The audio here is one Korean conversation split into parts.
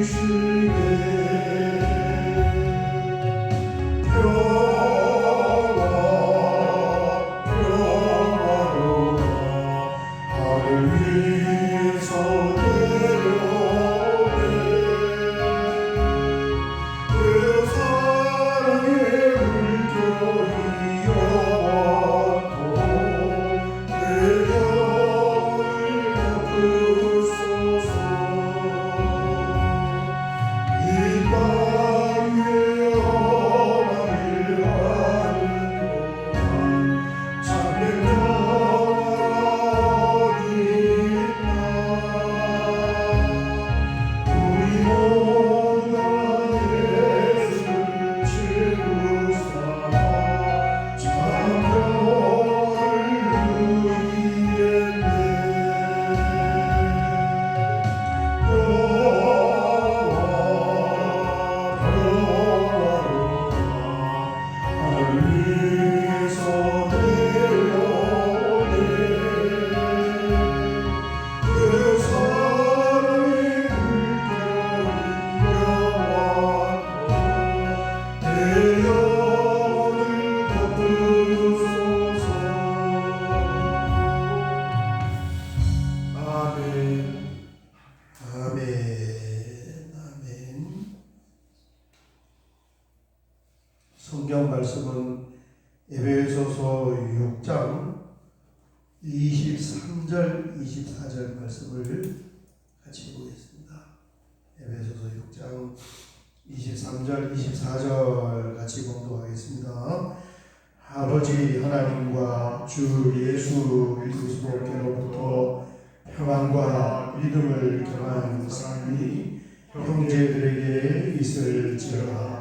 아 말씀은 에베소서 6장 23절, 24절 말씀을 같이 보겠습니다. 에베소서 6장 23절, 24절 같이 공독하겠습니다. 아버지 하나님과 주 예수 그리스도께로부터 평안과 믿음을 경한 삶이 형제들에게 있을지어다.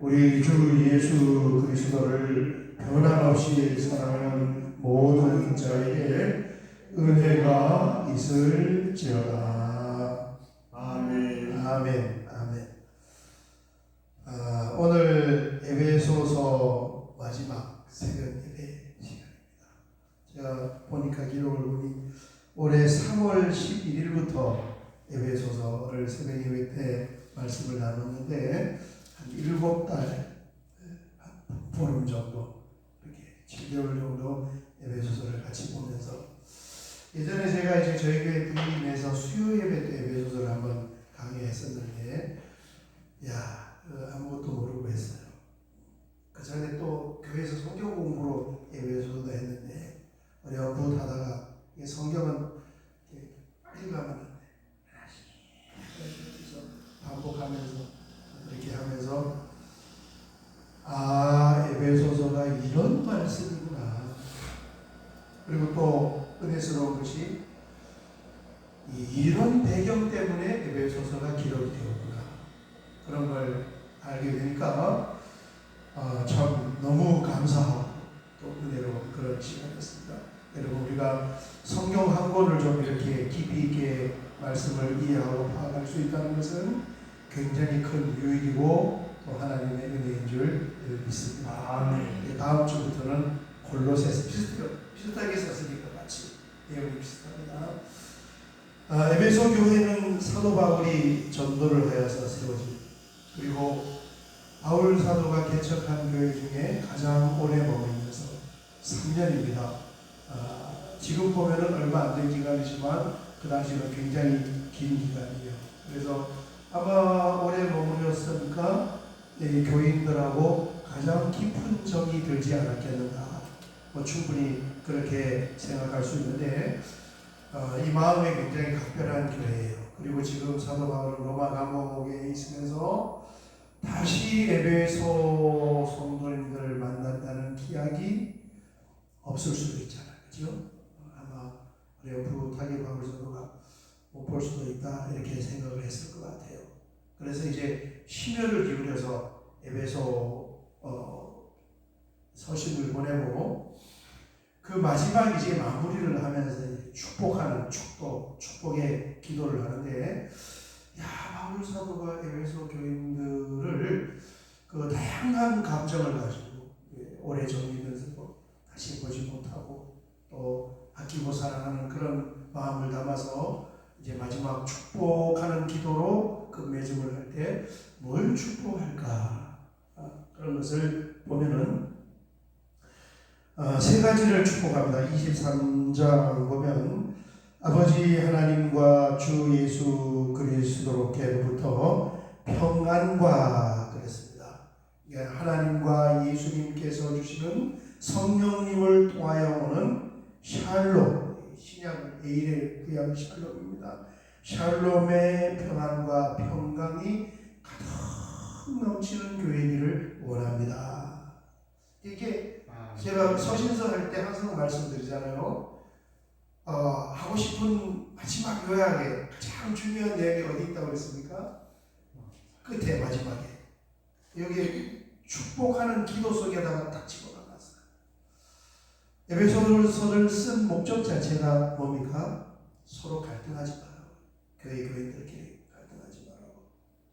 우리 주 예수 그리스도를 변함없이 사랑하는 모든 자에게 은혜가 있을지어다. 아멘. 아멘. 아멘. 아, 오늘 에베소서 마지막 새벽 예배 시간입니다. 제가 보니까 기록을 보니 올해 3월 11일부터 예배 소서를 새벽 예배 때 말씀을 나눴는데 한 일곱 달, 한 보름 정도 이렇게 7개월 정도 예배 소서를 같이 보면서 예전에 제가 이제 저희 교회 부임에서 수요 예배 때 예배 소서를 한번 강의했었는데 야 어, 아무것도 모르고 했어요. 그 전에 또 교회에서 성경 공부로 예배 소서도 했는데 어려운 하다가 이게 성경은 이렇게 빨리 가면 안 돼. 그래서 반복하면서 이렇게 하면서 아 에베소서가 이런 말씀이구나. 그리고 또 은혜스러운 것이 이- 이런 배경 때문에 에베소서가 기록이 되었구나. 그런 걸 알게 되니까 아, 참 너무 감사하고 또 은혜로운 그런 시간이었습니다. 여러분 우리가 성경 한 권을 좀 이렇게 깊이 있게 말씀을 이해하고 파악할 수 있다는 것은 굉장히 큰 유익이고 또 하나님의 은혜인 줄 믿습니다. 아멘. 네, 다음 주부터는 골로새서 비슷, 비슷하 게 썼으니까 같이 내용이 비슷합니다. 아, 에베소 교회는 사도 바울이 전도를 하여서 세워진 그리고 바울 사도가 개척한 교회 중에 가장 오래 머물면서 3년입니다. 아, 지금 보면은 얼마 안 된 기간이지만 그 당시는 굉장히 긴 기간이에요. 그래서 아마 오래 머물렀으니까 이 교인들하고 가장 깊은 정이 들지 않았겠는가. 뭐 충분히 그렇게 생각할 수 있는데 어, 이 마음이 굉장히 각별한 교회예요. 그리고 지금 사도 바울은 로마 감옥에 있으면서 다시 에베소 성도님들을 만난다는 기약이 없을 수도 있잖아요. 그죠? 어, 아마 어렴풋하게 바울 사도가 못 볼 수도 있다 이렇게 생각을 했을 것 같아요. 그래서 이제 심혈을 기울여서 에베소 어, 서신을 보내고 그 마지막 이제 마무리를 하면서 축복하는 축복, 축복의 기도를 하는데 야 바울 사도가 에베소 교인들을 그 다양한 감정을 가지고 예, 오래 정리면 다시 보지 못하고 또 아끼고 사랑하는 그런 마음을 담아서 이제 마지막 축복하는 기도로 그 맺음을 할 때 뭘 축복할까 아, 그런 것을 보면은 아, 세 가지를 축복합니다. 23장 보면 아버지 하나님과 주 예수 그리스도로부터 평안과 그랬습니다. 하나님과 예수님께서 주시는 성령님을 통하여 오는 샬롬 신약 에일의 구약 샬롬입니다. 샬롬의 평안과 평강이 가득 넘치는 교회기를 원합니다. 이게 제가 서신서 할 때 항상 말씀드리잖아요. 어, 하고 싶은 마지막 요약에 가장 중요한 내용이 어디 있다고 그랬습니까? 끝에 마지막에 여기 축복하는 기도 속에다가 딱 집어넣었어요. 에베소서를 쓴 목적 자체가 뭡니까? 서로 갈등하지 말라고. 교회 교인들끼리 갈등하지 말라고.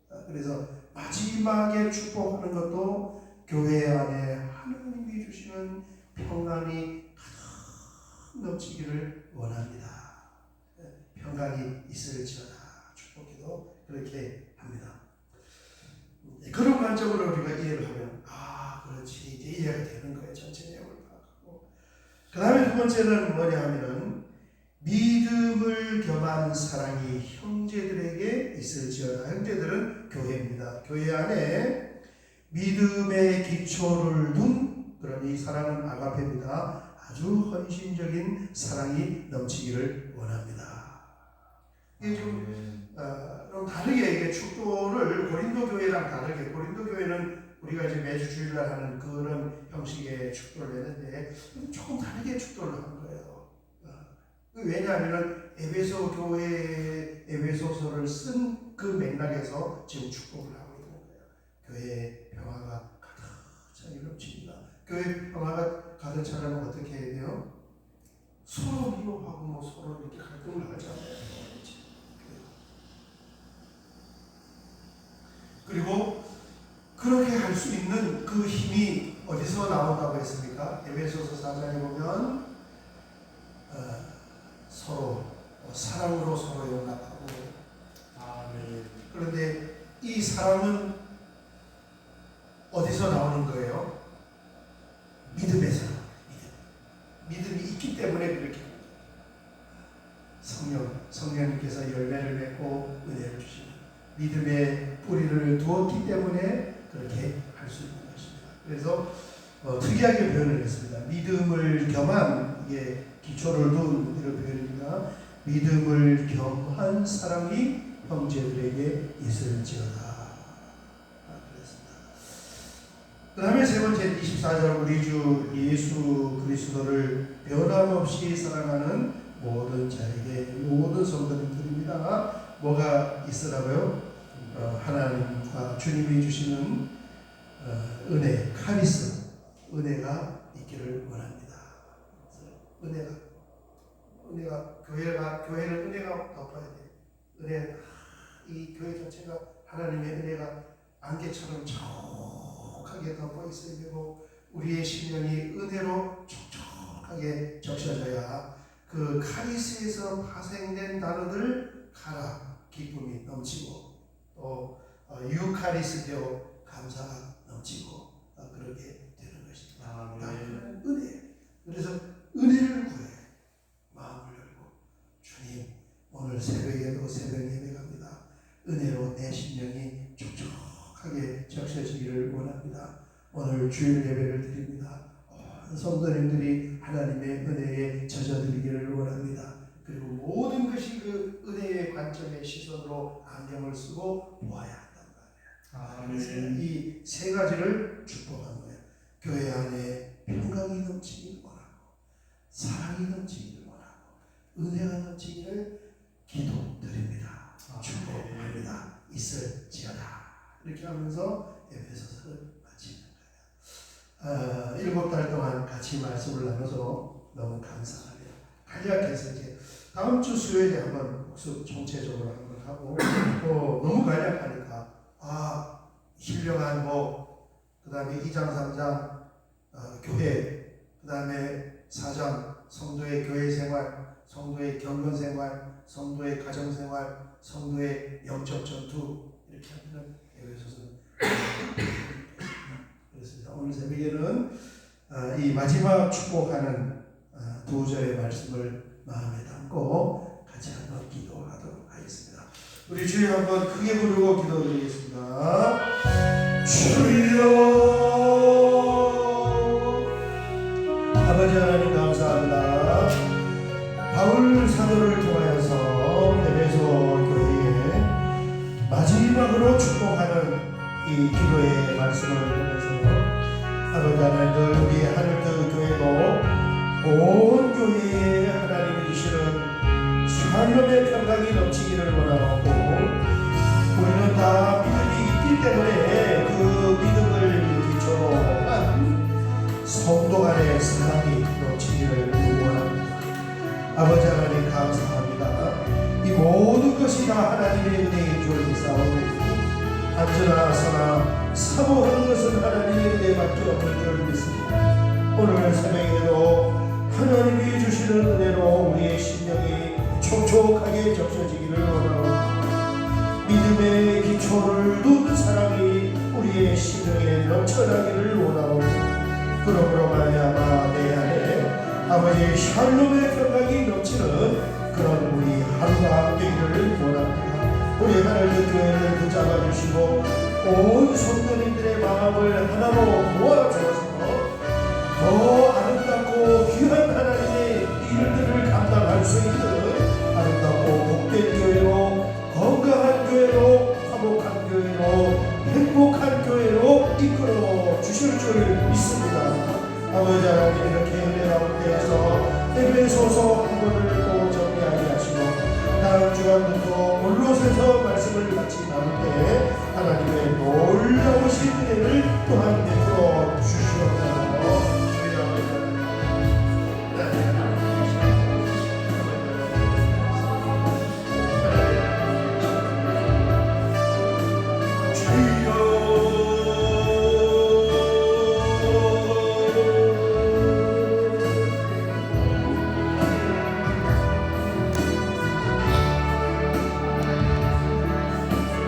아, 그래서 마지막에 축복하는 것도 교회 안에 하나님이 주시는 평안이 가득 넘치기를 원합니다. 네, 평강이 있을지어다 축복기도 그렇게 합니다. 네, 그런 관점으로 우리가 이해를 하면 아 그렇지 이제 이해가 되는 거예요 전체 내용을 파악하고 그 다음에 두 번째는 뭐냐 하면은 믿음을 겸한 사랑이 형제들에게 있을지어다. 형제들은 교회입니다. 교회 안에 믿음의 기초를 둔 그런 이 사랑은 아가페입니다. 아주 헌신적인 사랑이 넘치기를 원합니다. 이게 좀 어, 좀 다르게 이게 축도를 고린도 교회랑 다르게 고린도 교회는 우리가 이제 매주 주일날 하는 그런 형식의 축도를 했는데 조금 다르게 축도를 한 거예요. 어, 왜냐하면 에베소 교회 에베소서를 쓴 그 맥락에서 지금 축복을 하고 있는 거예요. 교회 평화가 가득 넘칩니다. 교회 평화가 가득 차려면 어떻게 해야 돼요? 서로 미워하고 뭐 서로 이렇게 갈등을 하지 않아요. 그리고 그렇게 할 수 있는 그 힘이 어디서 나온다고 했습니까? 에베소서 4장에 보면 어, 서로 어, 사랑으로 서로 용납하고 아멘. 네. 그런데 이 사랑은 어디서 나오는 거예요? 믿음에서 믿음. 믿음이 있기 때문에 그렇게 성령, 성령님께서 열매를 맺고 은혜를 주시는 믿음의 뿌리를 두었기 때문에 그렇게 할수 있는 것입니다. 그래서 어, 특이하게 표현을 했습니다. 믿음을 겸한 이게 기초를 둔 이런 표현입니다. 믿음을 겸한 사람이 형제들에게 있을지어다. 아. 그 다음에 세 번째 24절 우리 주 예수 그리스도를 변함없이 사랑하는 모든 자에게 모든 성도님들입니다. 뭐가 있으라고요? 어, 하나님과 주님이 주시는 어, 은혜, 카리스, 은혜가 있기를 원합니다. 은혜가, 은혜가 교회가 교회는 은혜가 덮어야 돼. 은혜, 이 교회 자체가 하나님의 은혜가 안개처럼 촉촉하게 덮어 있어야 되고 우리의 심령이 은혜로 촉촉하게 적셔져야 그 카리스에서 파생된 단어들 가라 기쁨이 넘치고 또 어, 유카리스되어 감사가 넘치고 어, 그렇게 되는 것입니다. 아멘. 나는 은혜. 그래서 은혜를 구해 마음을 열고 주님 오늘 새벽에도 새벽 예배 갑니다. 은혜로 내 심령이 촉촉하게 적셔지기를 원합니다. 오늘 주일 예배를 드립니다. 온 성도님들이 하나님의 은혜에 젖어들기를 원합니다. 그리고 모든 것이 그 은혜의 관점의 시선으로 안경을 쓰고 보아야. 아멘. 이 세 가지를 축복한 거예요. 교회 안에 평강이 넘치기를 원하고 사랑이 넘치기를 원하고 은혜가 넘치기를 기도드립니다. 축복합니다. 있을지어다. 이렇게 하면서 에베소서를 마치는 거예요. 어, 일곱 달 동안 같이 말씀을 나눠서 너무 감사합니다. 간략해서 이제 다음 주 수요일에 한번 복습 총체적으로 한번 하고 또 너무 간략하니까 아 신령한 복, 그 다음에 2장, 3장 어, 교회, 그 다음에 4장 성도의 교회 생활, 성도의 경건 생활, 성도의 가정 생활, 성도의 영적 전투 이렇게 하면 에베소서는 그렇습니다. 오늘 새벽에는 어, 이 마지막 축복하는 어, 두 절의 말씀을 마음에 담고 같이 한번 기도하도록 하겠습니다. 우리 주여 한번 크게 부르고 기도드리겠습니다. 주여 아버지 하나님 감사합니다. 바울 사도를 통하여서 에베소 교회에 마지막으로 축복하는 이 기도의 말씀을 보면서 아버지 하나님 우리 하늘드 교회도 온 교회에 하나님이 주시는 샬롬의 평강이 넘치기를 원하고 우리는 다 믿음이 있기 때문에 그 믿음을 기초로 한 성도 간의 사랑이 넘치기를 원합니다. 아버지 하나님 감사합니다. 이 모든 것이 다 하나님의 은혜인 줄 믿사오니 안전하나 서나 사모하는 것은 하나님의 은혜밖에 없는 줄 믿습니다. 오늘 새벽에 촉촉하게 적셔지기를 원하고 믿음의 기초를 둔 사랑이 우리의 심령에 넘쳐나기를 원하고 그러므로 말미암아 내 안에 아버지의 샬롬의 평강이 넘치는 그런 우리 하루가 되기를 원합니다. 우리 하나님 교회를 붙잡아 주시고 온 성도님들의 마음을 하나로 모아주어서 교회로 행복한 교회로 이끌어 주실 줄 믿습니다. 아버지 하나님 이렇게 은혜 가운데에서 에베소서 한 번을 또 정리하게 하시고 다음 주간부터 올로새서 말씀을 같이 나눌 때 하나님의 놀라우신 은혜를 또한 베풀어